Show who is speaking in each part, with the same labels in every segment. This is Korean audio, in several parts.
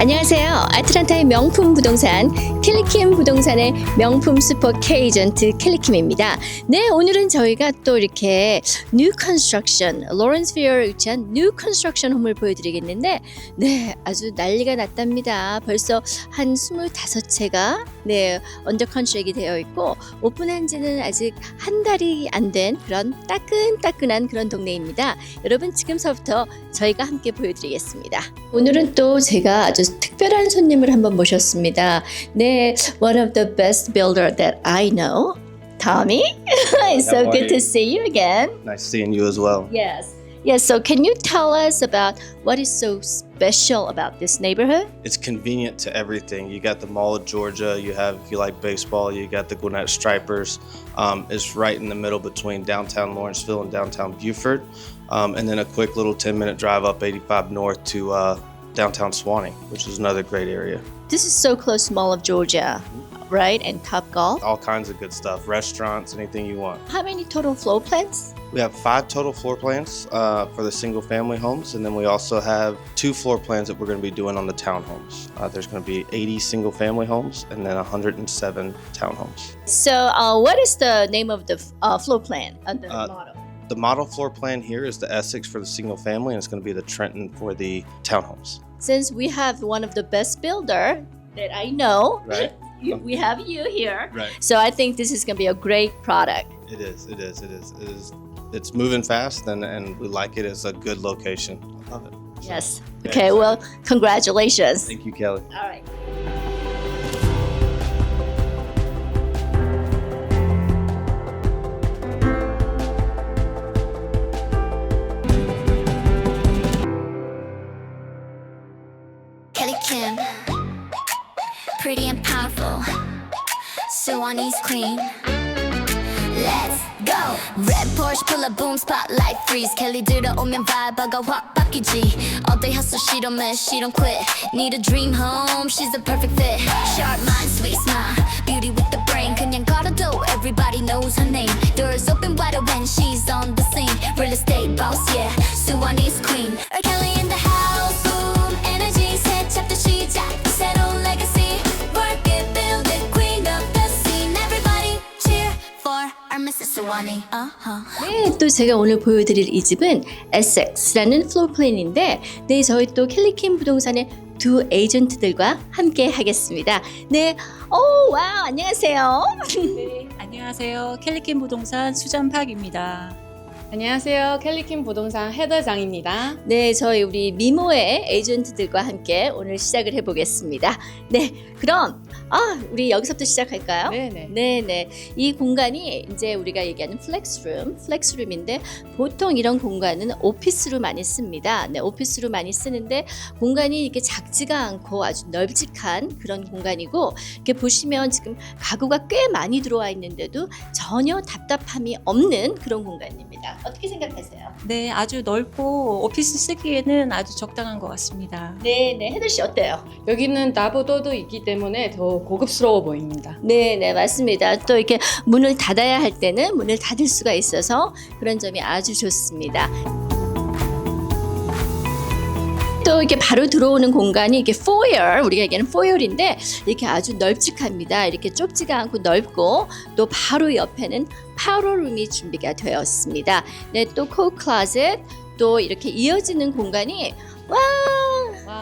Speaker 1: 안녕하세요. 아틀란타의 명품 부동산 킬리킴 부동산의 명품 슈퍼 K 에이전트 킬리킴입니다. 네, 오늘은 저희가 또 이렇게 뉴 컨스트럭션 로렌스 피어에 위치한 뉴 컨스트럭션 홈을 보여드리겠는데 네, 아주 난리가 났답니다. 벌써 한 25채가 네, 언더 컨트랙이 되어 있고 오픈한 지는 아직 한 달이 안 된 그런 따끈따끈한 그런 동네입니다. 여러분 지금서부터 저희가 함께 보여드리겠습니다. 오늘은 또 제가 아주 특별한 손님을 한번 모셨습니다. 네, one of the best builder that I know, Tommy. It's so good to see you again.
Speaker 2: Nice seeing you as well.
Speaker 1: Yes. Yes, so can you tell us about what is so special about this neighborhood?
Speaker 2: It's convenient to everything. You got the Mall of Georgia. You have, if you like baseball, you got the Gwinnett Stripers. Um, it's right in the middle between downtown Lawrenceville and downtown Beaufort. Um, and then a quick little 10 minute drive up 85 North to uh, downtown Swanee, which is another great area.
Speaker 1: This is so close to Mall of Georgia, right? And Top Golf.
Speaker 2: All kinds of good stuff restaurants, anything you want.
Speaker 1: How many total floor plans?
Speaker 2: We have five total floor plans uh, for the single family homes, and then we also have two floor plans that we're going to be doing on the townhomes. Uh, there's going to be 80 single family homes and then 107 townhomes.
Speaker 1: So, uh, what is the name of the uh, floor plan the
Speaker 2: Uh,
Speaker 1: model?
Speaker 2: The model floor plan here is the Essex for the single family, and it's going to be the Trenton for the townhomes.
Speaker 1: Since we have one of the best builder that I know,
Speaker 2: Right.
Speaker 1: You- we have you here.
Speaker 2: Right.
Speaker 1: So I think this is going to be a great product.
Speaker 2: It is. It is. It is. It is. It's moving fast, and, and we like it. It's a good location. I love it.
Speaker 1: Yes. Okay. Well, congratulations.
Speaker 2: Thank you, Kelly.
Speaker 1: All right.
Speaker 3: 20s clean. Let's go. Red Porsche pull up boom spotlight freeze. Kelly 들어오면 vibe가 확 바뀌지. All day hustle she don't mess, she don't quit. Need a dream home she's the perfect fit. Sharp mind sweet smile beauty with the brain. 그냥 걸어도 everybody knows her name. Doors open wider when she's on the scene. Real estate boss yeah. Suwannese queen.
Speaker 1: 네, 또 제가 오늘 보여드릴 이 집은 Essex라는 플로어 플랜인데, 네, 저희 또 캘리킴 부동산의 두 에이전트들과 함께 하겠습니다. 네, 오, 와우, 안녕하세요.
Speaker 4: 네, 안녕하세요. 캘리킨 부동산 수잔팍입니다.
Speaker 5: 안녕하세요. 캘리킴 부동산 헤더장입니다.
Speaker 1: 네, 저희 우리 미모의 에이전트들과 함께 오늘 시작을 해보겠습니다. 네, 그럼 아, 우리 여기서부터 시작할까요?
Speaker 5: 네네.
Speaker 1: 네네. 이 공간이 이제 우리가 얘기하는 플렉스룸, 플렉스룸인데 보통 이런 공간은 오피스로 많이 씁니다. 네, 오피스로 많이 쓰는데 공간이 이렇게 작지가 않고 아주 널찍한 그런 공간이고 이렇게 보시면 지금 가구가 꽤 많이 들어와 있는데도 전혀 답답함이 없는 그런 공간입니다. 어떻게 생각하세요?
Speaker 4: 네, 아주 넓고 오피스 쓰기에는 아주 적당한 것 같습니다.
Speaker 1: 네네. 헤들 씨 어때요?
Speaker 5: 여기는 나보도도 있기 때문에 더 고급스러워 보입니다.
Speaker 1: 네, 네, 맞습니다. 또 이렇게 문을 닫아야 할 때는 문을 닫을 수가 있어서 그런 점이 아주 좋습니다. 또 이렇게 바로 들어오는 공간이 이게 foyer, 우리가 얘기하는 foyer인데 이렇게 아주 널찍합니다. 이렇게 좁지가 않고 넓고 또 바로 옆에는 파우더룸이 준비가 되었습니다. 네, 또 coat closet, 또 이렇게 이어지는 공간이 와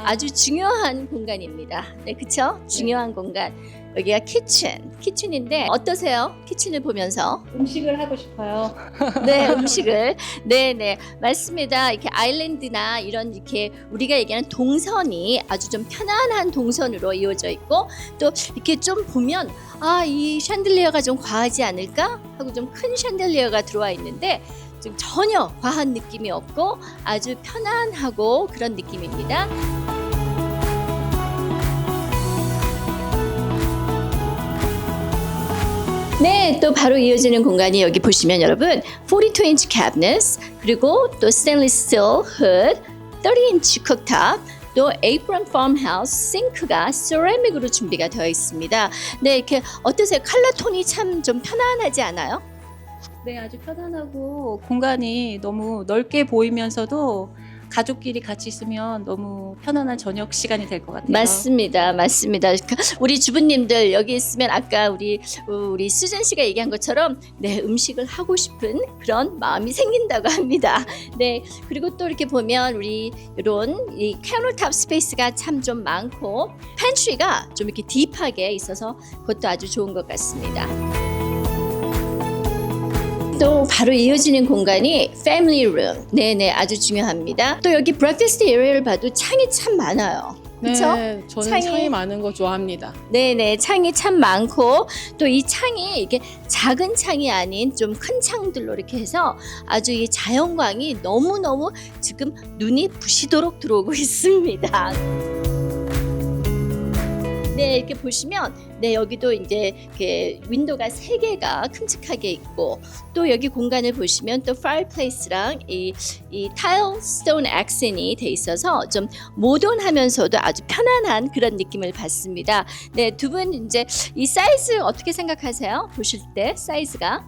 Speaker 1: 아주 중요한 공간입니다. 네, 그쵸? 중요한 공간. 여기가 키친, 키친인데 어떠세요? 키친을 보면서
Speaker 4: 음식을 하고 싶어요.
Speaker 1: 네 음식을 네네 맞습니다. 이렇게 아일랜드나 이런 이렇게 우리가 얘기하는 동선이 아주 좀 편안한 동선으로 이어져 있고 또 이렇게 좀 보면 아 이 샹들리어가 좀 과하지 않을까 하고 좀 큰 샹들리어가 들어와 있는데 좀 전혀 과한 느낌이 없고 아주 편안하고 그런 느낌입니다. 네, 또 바로 이어지는 공간이 여기 보시면 여러분 42인치 cabinets 그리고 또 stainless steel hood, 30인치 cooktop 또 apron farmhouse 싱크가 세라믹으로 준비가 되어 있습니다. 네, 이렇게 어떠세요? 컬러 톤이 참 좀 편안하지 않아요?
Speaker 4: 네, 아주 편안하고 공간이 너무 넓게 보이면서도 가족끼리 같이 있으면 너무 편안한 저녁 시간이 될 것 같아요.
Speaker 1: 맞습니다, 맞습니다. 우리 주부님들 여기 있으면 아까 우리 우리 수전 씨가 얘기한 것처럼 네 음식을 하고 싶은 그런 마음이 생긴다고 합니다. 네 그리고 또 이렇게 보면 우리 이런 이 카운터탑 스페이스가 참 좀 많고 팬트리가 좀 이렇게 딥하게 있어서 그것도 아주 좋은 것 같습니다. 또 바로 이어지는 공간이 패밀리 룸. 네네 아주 중요합니다. 또 여기 브렉퍼스트 에리어를 봐도 창이 참 많아요. 그렇죠?
Speaker 5: 네, 저는
Speaker 1: 창이-
Speaker 5: 창이... 많은 거 좋아합니다.
Speaker 1: 네네 창이 참 많고 또 이 창이 이게 작은 창이 아닌 좀 큰 창들로 이렇게 해서 아주 이 자연광이 너무 너무 지금 눈이 부시도록 들어오고 있습니다. 네 이렇게 보시면 네 여기도 이제 윈도가 세 개가 큼직하게 있고 또 여기 공간을 보시면 또 파이어플레이스랑 이, 이 타일 스톤 액센이 돼 있어서 좀 모던하면서도 아주 편안한 그런 느낌을 받습니다. 네, 두 분 이제 이 사이즈 어떻게 생각하세요? 보실 때 사이즈가?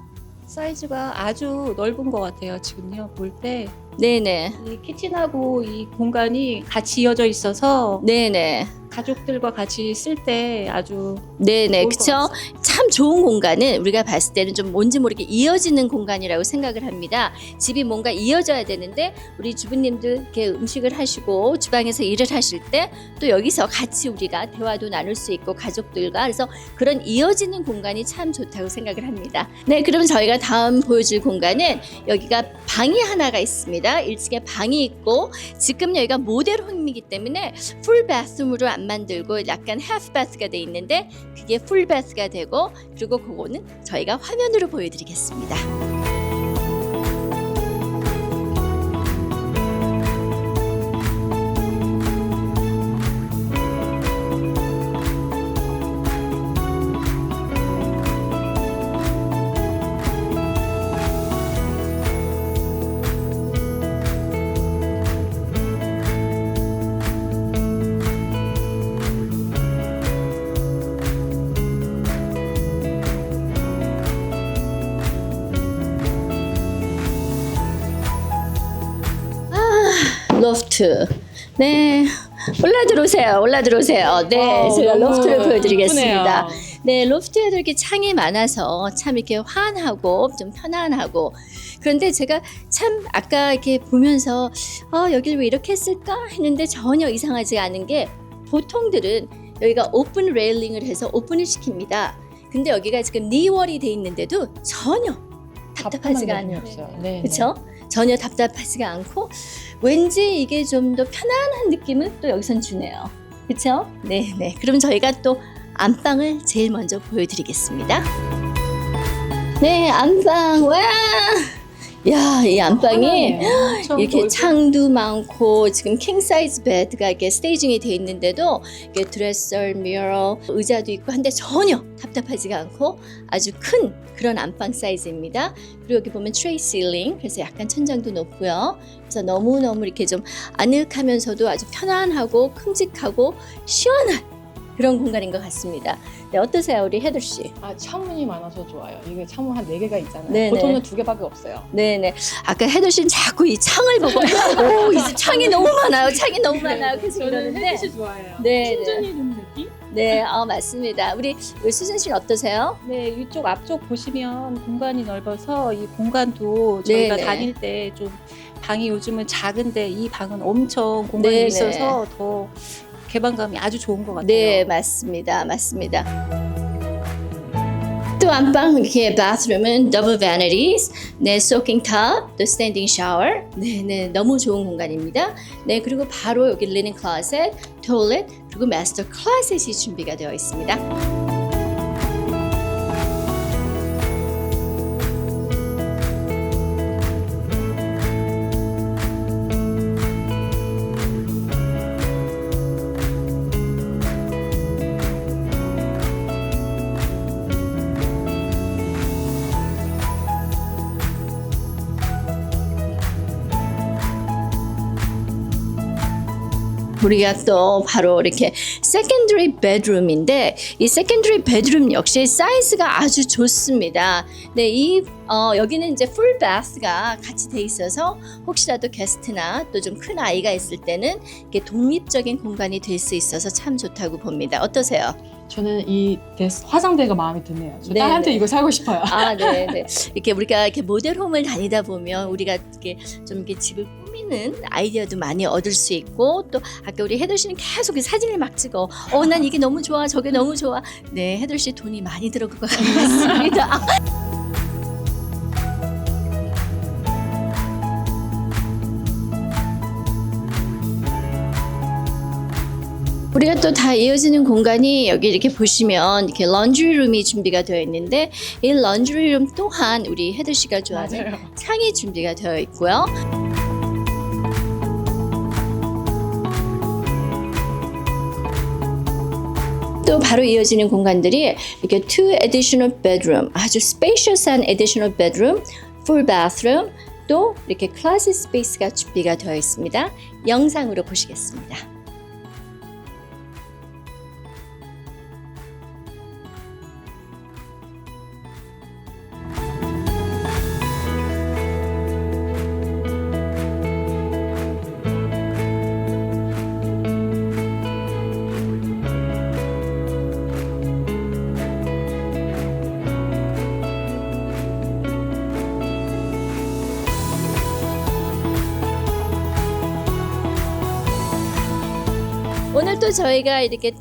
Speaker 4: 사이즈가 아주 넓은 것 같아요. 지금요 볼 때 이
Speaker 1: 네네,
Speaker 4: 키친하고 이 공간이 같이 이어져 있어서
Speaker 1: 네네,
Speaker 4: 가족들과 같이 쓸 때 아주
Speaker 1: 네네,
Speaker 4: 좋을 것
Speaker 1: 그쵸?
Speaker 4: 같습니다.
Speaker 1: 참 좋은 공간은 우리가 봤을 때는 좀 뭔지 모르게 이어지는 공간이라고 생각을 합니다. 집이 뭔가 이어져야 되는데 우리 주부님들 이렇게 음식을 하시고 주방에서 일을 하실 때 또 여기서 같이 우리가 대화도 나눌 수 있고 가족들과 그래서 그런 이어지는 공간이 참 좋다고 생각을 합니다. 네, 그럼 저희가 다음 보여줄 공간은 여기가 방이 하나가 있습니다. 1층에 방이 있고 지금 여기가 모델홈이기 때문에 풀 바스룸으로 안 만들고 약간 하프 바스가 돼 있는데 그게 풀 바스가 되고 그리고 그거는 저희가 화면으로 보여드리겠습니다. 로프트. 네. 올라 들어오세요. 올라 들어오세요. 네.
Speaker 5: 와우,
Speaker 1: 제가
Speaker 5: 너무
Speaker 1: 로프트를 보여드리겠습니다.
Speaker 5: 이쁘네요.
Speaker 1: 네, 로프트에도 이렇게 창이 많아서 참 이렇게 환하고 좀 편안하고 그런데 제가 참 아까 이렇게 보면서 어, 여길 왜 이렇게 했을까 했는데 전혀 이상하지 않은 게 보통들은 여기가 오픈 레일링을 해서 오픈을 시킵니다. 근데 여기가 지금 니월이 돼 있는데도 전혀 답답하지가 않아요.
Speaker 5: 네.
Speaker 1: 그렇죠? 전혀 답답하지가 않고 왠지 이게 좀 더 편안한 느낌을 또 여기선 주네요. 그렇죠? 네, 네. 그럼 저희가 또 안방을 제일 먼저 보여드리겠습니다. 네, 안방. 와! 야, 이 안방이 이렇게
Speaker 4: 넓고
Speaker 1: 창도 많고 지금 킹 사이즈 베드가 이렇게 스테이징이 돼 있는데도 이게 드레서, 미러, 의자도 있고 한데 전혀 답답하지가 않고 아주 큰 그런 안방 사이즈입니다. 그리고 여기 보면 트레이 실링 그래서 약간 천장도 높고요. 그래서 너무 너무 이렇게 좀 아늑하면서도 아주 편안하고 큼직하고 시원한 그런 공간인 것 같습니다. 네, 어떠세요, 우리 헤더 씨?
Speaker 5: 아 창문이 많아서 좋아요. 이게 창문 한 네 개가 있잖아요.
Speaker 1: 네네.
Speaker 5: 보통은 두 개밖에 없어요.
Speaker 1: 네네. 아까 헤더 씨는 자꾸 이 창을 보고 오 이제 창이 너무 많아요. 창이 너무 많아요. 계속 이러는데.
Speaker 5: 햇빛이 좋아해요.
Speaker 1: 네,
Speaker 5: 충전이 되는 느낌?
Speaker 1: 네, 어, 맞습니다. 우리 우리 수진 씨는 어떠세요?
Speaker 4: 네, 이쪽 앞쪽 보시면 공간이 넓어서 이 공간도 저희가
Speaker 1: 네네.
Speaker 4: 다닐 때 좀 방이 요즘은 작은데 이 방은 엄청 공간이
Speaker 1: 네네.
Speaker 4: 있어서 더 개방감이 아주 좋은 것 같아요.
Speaker 1: 네, 맞습니다. 맞습니다. 또 안방 이렇게 bathroom은 double vanities, 네, soaking tub, 또 standing shower. 네, 네, 너무 좋은 공간입니다. 네, 그리고 바로 여기 linen closet, toilet, 그리고 master closet이 준비가 되어 있습니다. 우리가 또 바로 이렇게 세컨드리 베드룸인데 이 세컨드리 베드룸 역시 사이즈가 아주 좋습니다. 네, 이 어, 여기는 이제 풀 바스가 같이 돼 있어서 혹시라도 게스트나 또 좀 큰 아이가 있을 때는 이렇게 독립적인 공간이 될 수 있어서 참 좋다고 봅니다. 어떠세요?
Speaker 5: 저는 이 데스, 화장대가 마음에 드네요. 저
Speaker 1: 네,
Speaker 5: 딸한테
Speaker 1: 네.
Speaker 5: 이거 사고 싶어요.
Speaker 1: 아, 네, 네. 이렇게 우리가 이렇게 모델홈을 다니다 보면 우리가 이렇게 좀 이렇게 집을 꾸미는 아이디어도 많이 얻을 수 있고 또 아까 우리 헤더 씨는 계속 이 사진을 막 찍어. 어, 난 이게 너무 좋아, 저게 너무 좋아. 네, 헤더 씨 돈이 많이 들어갈 것 같습니다. 우리가 또 다 이어지는 공간이 여기 이렇게 보시면 이렇게 런쥬리 룸이 준비가 되어 있는데 이 런쥬리 룸 또한 우리 헤드 씨가 좋아하는. 창이 준비가 되어 있고요. 또 바로 이어지는 공간들이 이렇게 two additional bedroom 아주 spacious한 additional bedroom, full bathroom 또 이렇게 closet space가 준비가 되어 있습니다. 영상으로 보시겠습니다. 또 저희가 이렇게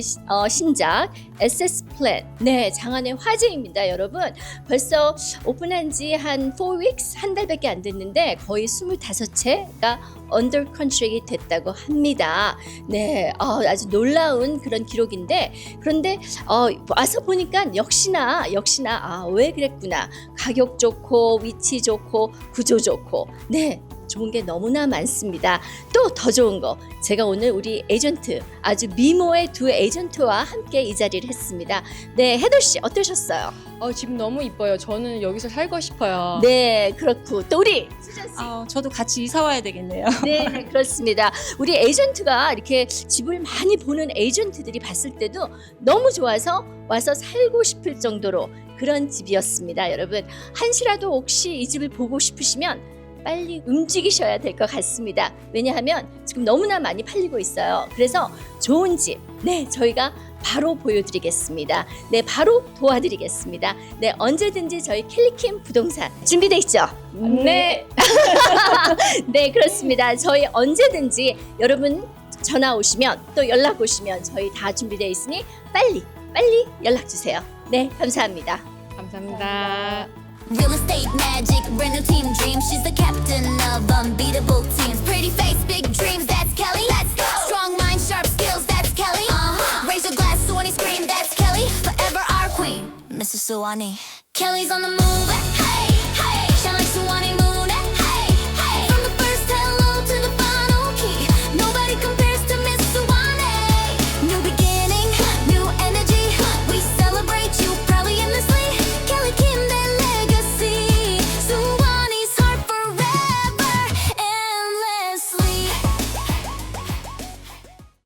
Speaker 1: 시- 어, 신작 SS 플랫 네 장안의 화제입니다 여러분. 벌써 오픈한 지 한 4 weeks 한 달밖에 안 됐는데 거의 25채가 언더 컨트랙이 됐다고 합니다. 네 어, 아주 놀라운 그런 기록인데 그런데 어, 와서 보니까 역시나 역시나 아, 왜 그랬구나. 가격 좋고 위치 좋고 구조 좋고. 네 좋은 게 너무나 많습니다. 또 더 좋은 거 제가 오늘 우리 에이전트 아주 미모의 두 에이전트와 함께 이 자리를 했습니다. 네 헤더 씨 어떠셨어요?
Speaker 5: 어, 지금 너무 이뻐요. 저는 여기서 살고 싶어요.
Speaker 1: 네 그렇고 또 우리 수전 씨.
Speaker 4: 아, 저도 같이 이사 와야 되겠네요.
Speaker 1: 네, 네, 그렇습니다. 우리 에이전트가 이렇게 집을 많이 보는 에이전트들이 봤을 때도 너무 좋아서 와서 살고 싶을 정도로 그런 집이었습니다. 여러분, 한시라도 혹시 이 집을 보고 싶으시면 빨리 움직이셔야 될 것 같습니다. 왜냐하면 지금 너무나 많이 팔리고 있어요. 그래서 좋은 집, 네, 저희가 바로 보여드리겠습니다. 네, 바로 도와드리겠습니다. 네, 언제든지 저희 캘리킴 부동산 준비돼 있죠?
Speaker 5: 네.
Speaker 1: 네, 그렇습니다. 저희 언제든지 여러분 전화 오시면 또 연락 오시면 저희 다 준비되어 있으니 빨리 빨리 연락 주세요. 네, 감사합니다.
Speaker 5: 감사합니다.
Speaker 3: Real estate magic, brand new team dream. She's the captain of unbeatable teams. Pretty face, big dreams. That's Kelly. Let's go. Strong mind, sharp skills. That's Kelly. Uh-huh. Raise your glass, Suwani scream. That's Kelly. Forever our queen, Mrs. Suwani. Kelly's on the move